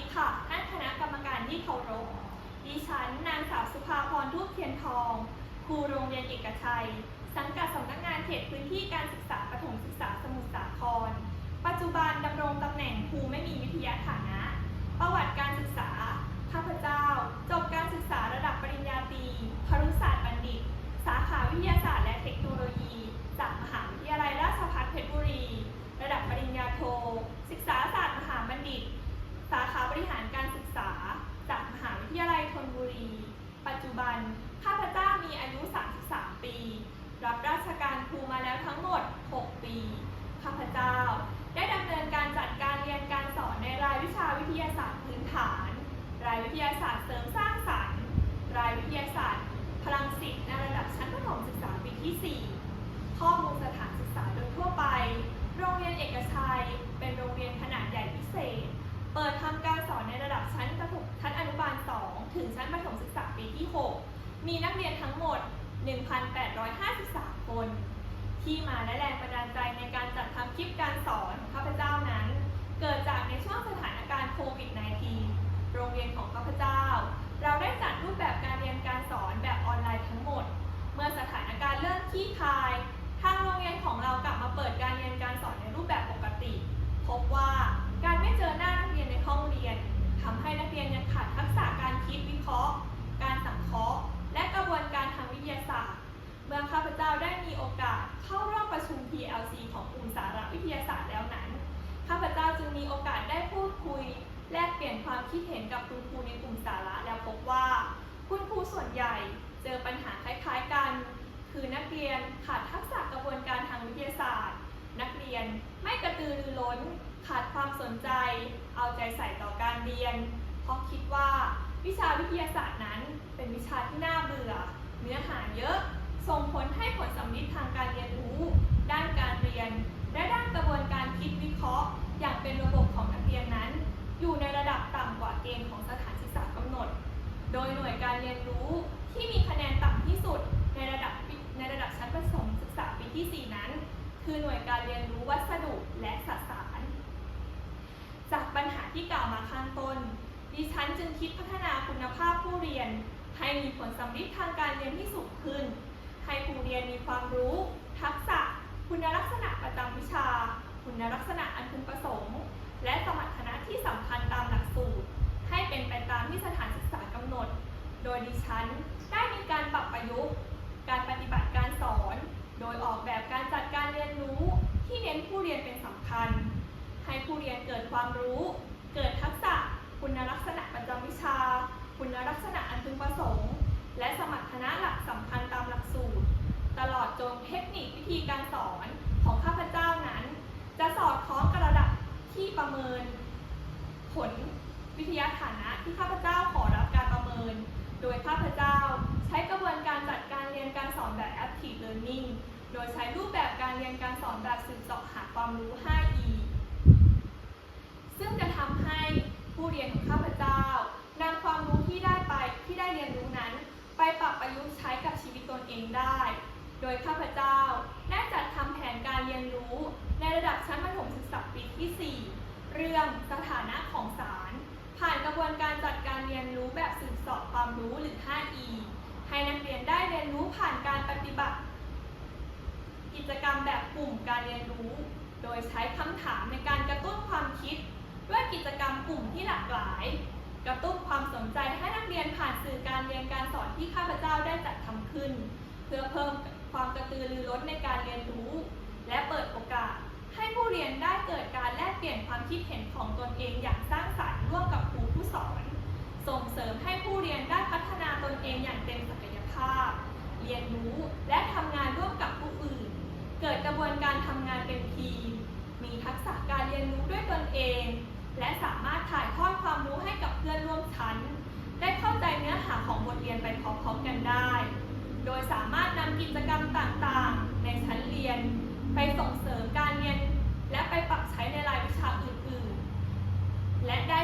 ดีค่ะ ท่านคณะกรรมการที่เคารพ ดิฉันนางสาวสุภาพรทูปเทียนทอง ครูโรงเรียนเอกชัย สังกัดสำนักงานเขตพื้นที่การศึกษาประถมศึกษาสมุทรสาคร ปัจจุบันดำรงตำแหน่งครูไม่มีวิทยาฐานะ ประวัติการศึกษา ข้าพเจ้า จบการศึกษาระดับปริญญาตรีครุศาสตร์บัณฑิต สาขาวิทยาศาสตร์และเทคโนโลยี จากมหาวิทยาลัยราชภัฏเพชรบุรี ระดับปริญญาโท ศึกษาศาสตร์มหาบัณฑิต สาขาบริหารการศึกษา จากมหาวิทยาลัยธนบุรี ปัจจุบัน ข้าพเจ้ามีอายุ 33 ปี รับราชการครูมาแล้วทั้งหมด 6 ปี ข้าพเจ้า ได้ดำเนินการจัดการเรียนการสอนในรายวิชาวิทยาศาสตร์พื้นฐาน รายวิทยาศาสตร์เสริมสร้างสรรค์ รายวิทยาศาสตร์ พลังสิทธิ์ในระดับชั้นประถมศึกษาปีที่ 4 ข้อมูลสถานศึกษาโดยทั่วไป โรงเรียนเอกชัย เป็นโรงเรียนขนาดใหญ่พิเศษ เปิดทำการสอนในระดับชั้นประถมชั้นอนุบาล 2 ถึงชั้นประถมศึกษาปีที่ 6 มีนักเรียนทั้งหมด 1,853 คน ที่มาและแรงบันดาลใจในการจัดทำคลิปการสอนของข้าพเจ้านั้น เกิดจากในช่วงสถานการณ์โค เมื่อข้าพเจ้าได้มีโอกาสเข้าร่วมประชุม PLC ของกลุ่มสาระวิทยาศาสตร์แล้วนั้น ข้าพเจ้าจึงมีโอกาสได้พูดคุย แลกเปลี่ยนความคิดเห็นกับคุณครูในกลุ่มสาระแล้วพบว่า คุณครูส่วนใหญ่เจอปัญหาคล้ายๆกัน คือนักเรียนขาดทักษะกระบวนการทางวิทยาศาสตร์ นักเรียนไม่กระตือรือร้น ขาดความสนใจ เอาใจใส่ต่อการเรียน เพราะคิดว่าวิชาวิทยาศาสตร์นั้นเป็นวิชาที่น่าเบื่อ เนื้อหาเยอะ ส่งผลให้ผลสำลิดทางการเรียนรู้ ด้านการเรียน และด้านกระบวนการคิดวิเคราะห์ อย่างเป็นระบบของนักเรียนนั้น อยู่ในระดับต่ำกว่าเกณฑ์ของสถานศึกษากำหนด โดยหน่วยการเรียนรู้ที่มีคะแนนต่ำที่สุดในระดับในระดับชั้นประถมศึกษาปีที่ 4 นั้น คือหน่วยการเรียนรู้วัสดุและสสาร จากปัญหาที่กล่าวมาข้างต้น ดิฉันจึงคิดพัฒนาคุณภาพผู้เรียน ให้มีผลสำลิดทางการเรียนที่สูงขึ้น ให้ผู้เรียนมีความรู้ ทักษะ คุณลักษณะประจำวิชา คุณลักษณะอันพึงประสงค์ และสมรรถนะที่สำคัญตามหลักสูตร ให้เป็นไปตามที่สถานศึกษากำหนด โดยดิฉันได้มีการปรับประยุกต์ การปฏิบัติการสอน โดยออกแบบการจัดการเรียนรู้ที่เน้นผู้เรียนเป็นสำคัญ ให้ผู้เรียนเกิดความรู้ เกิดทักษะ คุณลักษณะประจำวิชา คุณลักษณะอันพึงประสงค์ และสมรรถนะหลักสำคัญตามหลักสูตร ตลอดจนเทคนิควิธีการสอนของข้าพเจ้านั้น จะสอดคล้องกับระดับที่ประเมิน ผลวิทยาฐานะที่ข้าพเจ้าขอรับการประเมิน โดยข้าพเจ้าใช้กระบวนการจัดการเรียนการสอนแบบ active learning โดยใช้รูปแบบการเรียนการสอนแบบสืบเสอบหาความรู้ 5E ซึ่งจะทำให้ผู้เรียนของข้าพเจ้านำความรู้ที่ได้ไปที่ได้เรียนรู้นั้น ไปปรับประยุกต์ใช้กับชีวิตตนเองได้ โดยข้าพเจ้าได้จัดทำแผนการเรียนรู้ ในระดับชั้นประถมศึกษาปีที่ 4 เรื่องสถานะของสาร ผ่านกระบวนการจัดการเรียนรู้แบบสืบสอบความรู้หรือ 5E ให้นักเรียนได้เรียนรู้ผ่านการปฏิบัติ กิจกรรมแบบกลุ่มการเรียนรู้ โดยใช้คำถามในการกระตุ้นความคิด ด้วยกิจกรรมกลุ่มที่หลากหลาย กระตุ้นความสนใจให้นักเรียนผ่านสื่อการเรียนการ จ้าได้จัดทำขึ้น เพื่อเพิ่มความกระตือรือร้นในการเรียนรู้ และเปิดโอกาส ให้ผู้เรียนได้เกิดการแลกเปลี่ยนความคิดเห็นของตนเองอย่างสร้างสรรค์ร่วมกับครูผู้สอน ส่งเสริมให้ผู้เรียนได้พัฒนาตนเองอย่างเต็มศักยภาพ เรียนรู้และทำงานร่วมกับผู้อื่น เกิดกระบวนการทำงานเป็นทีม มีทักษะการเรียนรู้ด้วยตนเอง และสามารถถ่ายทอดความรู้ให้กับเพื่อนร่วมชั้นได้เข้าใจเนื้อหาของบทเรียนไปพร้อมๆกันได้ โดยสามารถนำกิจกรรมต่างๆ ในชั้นเรียน ไปส่งเสริมการเรียน และไปปรับใช้ในรายวิชาอื่นๆ และได้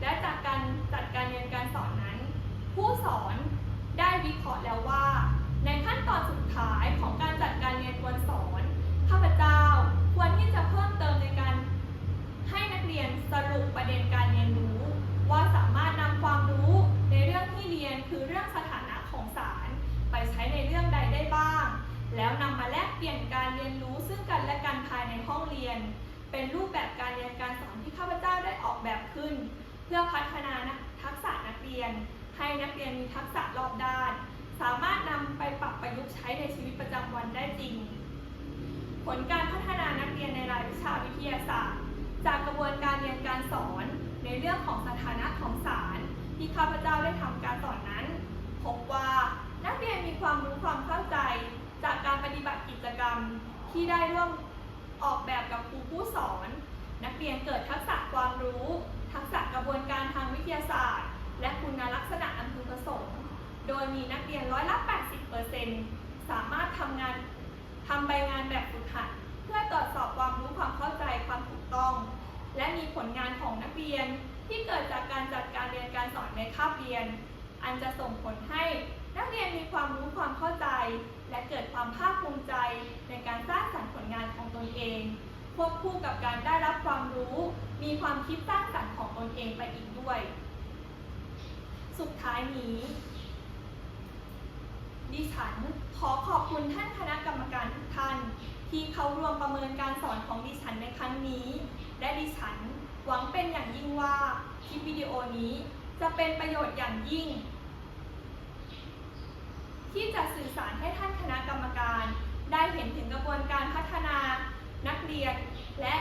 และจากการจัดการเรียนการสอนนั้น ผู้สอนได้วิเคราะห์แล้วว่า ในขั้นตอนสุดท้ายของการจัดการเรียนควรสอนข้าพเจ้าควรที่จะเพิ่มเติมในการ ให้นักเรียนสรุปประเด็นการเรียนรู้ ห้องเรียน เป็นรูปแบบการเรียนการสอนที่ข้าพเจ้าได้ออกแบบขึ้น เพื่อพัฒนานักทักษะนักเรียน ให้นักเรียนมีทักษะรอบด้าน สามารถนำไปปรับประยุกต์ใช้ในชีวิตประจำวันได้จริง ผลการพัฒนานักเรียนในรายวิชาวิทยาศาสตร์ จากกระบวนการเรียนการสอนในเรื่องของสถานะของสารที่ข้าพเจ้าได้ทำการสอนนั้น พบว่านักเรียนมีความรู้ความเข้าใจ จากการปฏิบัติกิจกรรมที่ได้ร่วม ออกแบบกับครูผู้สอน นักเรียนเกิดทักษะความรู้ ทักษะกระบวนการทางวิทยาศาสตร์ และคุณลักษณะอันพึงประสงค์ โดยมีนักเรียนร้อยละ80%สามารถทำงานทำใบงานแบบฝึกหัด เพื่อตรวจสอบความรู้ความเข้าใจความถูกต้อง และมีผลงานของนักเรียนที่เกิดจากการจัดการเรียนการสอนในคาบเรียน อันจะส่งผลให้ นักเรียนมีความรู้ความเข้าใจ และเกิดความภาคภูมิใจในการสร้างสรรค์ผลงานของตนเองควบคู่กับการได้รับความรู้ มีความคิดสร้างสรรค์ของตนเองไปอีกด้วย สุดท้ายนี้ ดิฉันขอขอบคุณท่านคณะกรรมการทุกท่าน ที่เขารวมประเมินการสอนของดิฉันในครั้งนี้ และดิฉันหวังเป็นอย่างยิ่งว่าคลิปวิดีโอนี้จะเป็นประโยชน์อย่างยิ่ง ที่จะสื่อสารให้ท่านคณะกรรมการ ได้เห็นถึงกระบวนการพัฒนานักเรียน และ